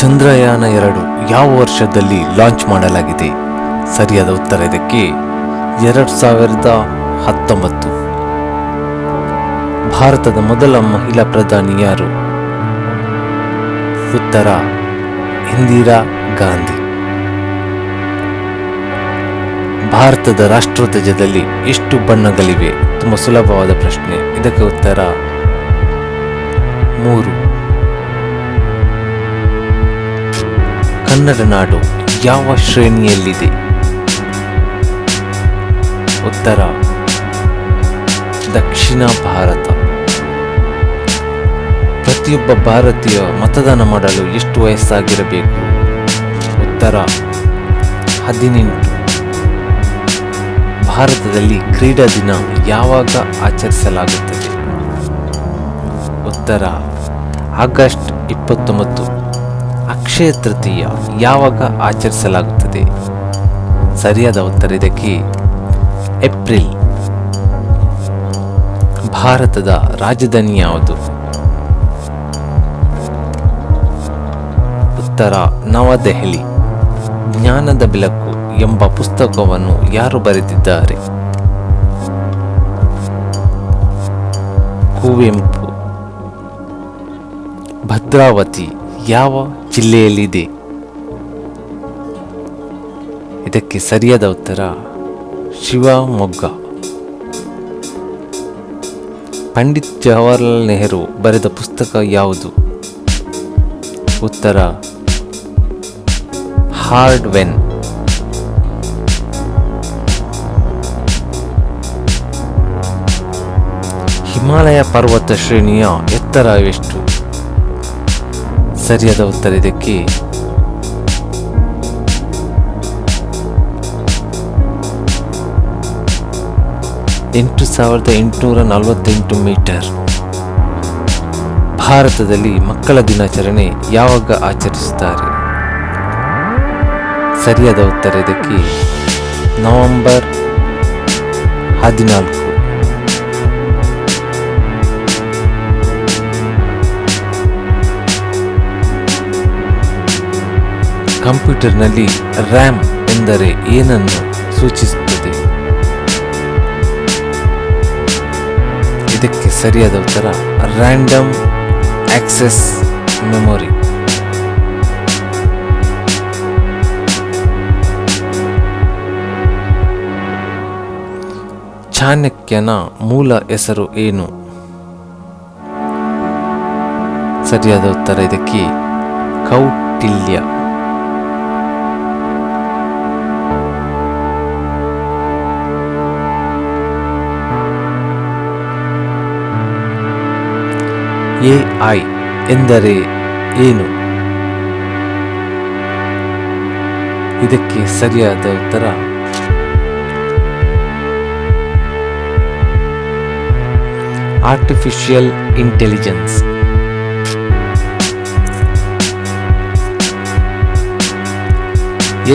ಚಂದ್ರಯಾನ ಎರಡು ಯಾವ ವರ್ಷದಲ್ಲಿ ಲಾಂಚ್ ಮಾಡಲಾಗಿದೆ? ಸರಿಯಾದ ಉತ್ತರ ಇದಕ್ಕೆ ಎರಡು ಸಾವಿರದ ಹತ್ತೊಂಬತ್ತು. ಭಾರತದ ಮೊದಲ ಮಹಿಳಾ ಪ್ರಧಾನಿ ಯಾರು? ಉತ್ತರ, ಇಂದಿರಾ ಗಾಂಧಿ. ಭಾರತದ ರಾಷ್ಟ್ರಧ್ವಜದಲ್ಲಿ ಎಷ್ಟು ಬಣ್ಣಗಳಿವೆ? ತುಂಬ ಸುಲಭವಾದ ಪ್ರಶ್ನೆ. ಇದಕ್ಕೆ ಉತ್ತರ, ಮೂರು. ಕನ್ನಡ ನಾಡು ಯಾವ ಶ್ರೇಣಿಯಲ್ಲಿದೆ? ಉತ್ತರ, ದಕ್ಷಿಣ ಭಾರತ. ಪ್ರತಿಯೊಬ್ಬ ಭಾರತೀಯ ಮತದಾನ ಮಾಡಲು ಎಷ್ಟು ವಯಸ್ಸಾಗಿರಬೇಕು? ಉತ್ತರ, ಹದಿನೆಂಟು. ಭಾರತದಲ್ಲಿ ಕ್ರೀಡಾ ದಿನ ಯಾವಾಗ ಆಚರಿಸಲಾಗುತ್ತದೆ? ಉತ್ತರ, ಆಗಸ್ಟ್ ಇಪ್ಪತ್ತೊಂಬತ್ತು. ಅಕ್ಷಯ ತೃತೀಯ ಯಾವಾಗ ಆಚರಿಸಲಾಗುತ್ತದೆ? ಸರಿಯಾದ ಉತ್ತರ ಇದಕ್ಕೆ ಏಪ್ರಿಲ್. ಭಾರತದ ರಾಜಧಾನಿ ಯಾವುದು? ಉತ್ತರ, ನವದೆಹಲಿ. ಜ್ಞಾನದ ಬೆಳಕು ಎಂಬ ಪುಸ್ತಕವನ್ನು ಯಾರು ಬರೆದಿದ್ದಾರೆ? ಕುವೆಂಪು. ಭದ್ರಾವತಿ, ಯಾವ ಜಿಲ್ಲೆಯಲ್ಲಿದೆ. ಇದಕ್ಕೆ ಸರಿಯಾದ ಉತ್ತರ ಶಿವಮೊಗ್ಗ. ಪಂಡಿತ್ ಜವಾಹರ್ಲಾಲ್ ನೆಹರು ಬರೆದ ಪುಸ್ತಕ ಯಾವುದು? ಉತ್ತರ ಹಾರ್ಡ್ ವೆನ್ ಹಿಮಾಲಯ ಪರ್ವತ ಶ್ರೇಣಿಯ ಎತ್ತರ ಎಷ್ಟು ಸರಿಯಾದ ಉತ್ತರ ಇದಕ್ಕೆ. ಎಂಟು ಸಾವಿರದ ಎಂಟುನೂರ ನಲವತ್ತೆಂಟು ಮೀಟರ್. ಭಾರತದಲ್ಲಿ ಮಕ್ಕಳ ದಿನಾಚರಣೆ ಯಾವಾಗ ಆಚರಿಸುತ್ತಾರೆ? ಸರಿಯಾದ ಉತ್ತರ ಇದಕ್ಕೆ. ನವೆಂಬರ್ ಹದಿನಾಲ್ಕು. ಕಂಪ್ಯೂಟರ್ನಲ್ಲಿ ರ್ಯಾಮ್ ಎಂದರೆ ಏನನ್ನು ಸೂಚಿಸುತ್ತದೆ? ಇದಕ್ಕೆ ಸರಿಯಾದ ಉತ್ತರ ರ್ಯಾಂಡಮ್ ಆಕ್ಸೆಸ್ ಮೆಮೊರಿ ಚಾಣಕ್ಯನ ಮೂಲ ಹೆಸರು ಏನು? ಸರಿಯಾದ ಉತ್ತರ ಇದಕ್ಕೆ ಕೌಟಿಲ್ಯ. ಎಐ ಎಂದರೆ ಏನು? ಇದಕ್ಕೆ ಸರಿಯಾದ ಉತ್ತರ? Artificial intelligence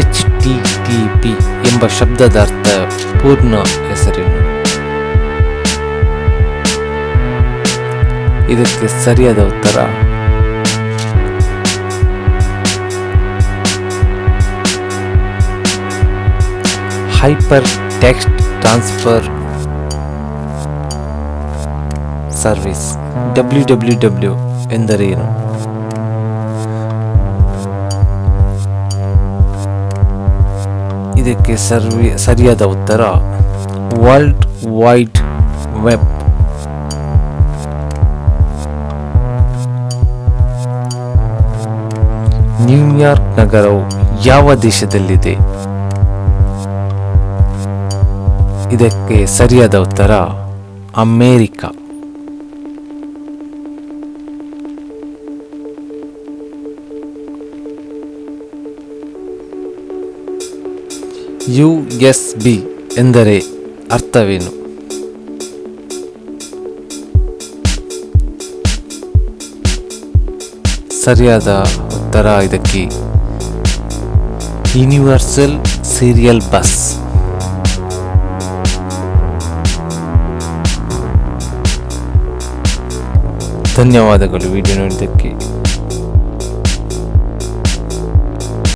H T T P ಎಂಬ ಶಬ್ದದ ಅರ್ಥ ಪೂರ್ಣ ಹೆಸರೇನು? ಇದಕ್ಕೆ ಸರಿಯಾದ ಉತ್ತರ. Hyper text transfer service. W W W ಎಂದರೇನು ಇದಕ್ಕೆ ಸರ್ವಿ, ಸರಿಯಾದ ಉತ್ತರ. ವರ್ಲ್ಡ್ ವೈಡ್ ವೆಬ್ ನ್ಯೂಯಾರ್ಕ್ ನಗರವು ಯಾವ ದೇಶದಲ್ಲಿದೆ? ಇದಕ್ಕೆ ಸರಿಯಾದ ಉತ್ತರ ಅಮೇರಿಕ. ಯು ಎಸ್ ಬಿ ಎಂದರೆ ಅರ್ಥವೇನು? ಸರಿಯಾದ ಉತ್ತರ ಇದಕ್ಕೆ ಯೂನಿವರ್ಸಲ್ ಸೀರಿಯಲ್ ಬಸ್ ಧನ್ಯವಾದಗಳು ವಿಡಿಯೋ ನೋಡಿದ್ದಕ್ಕೆ.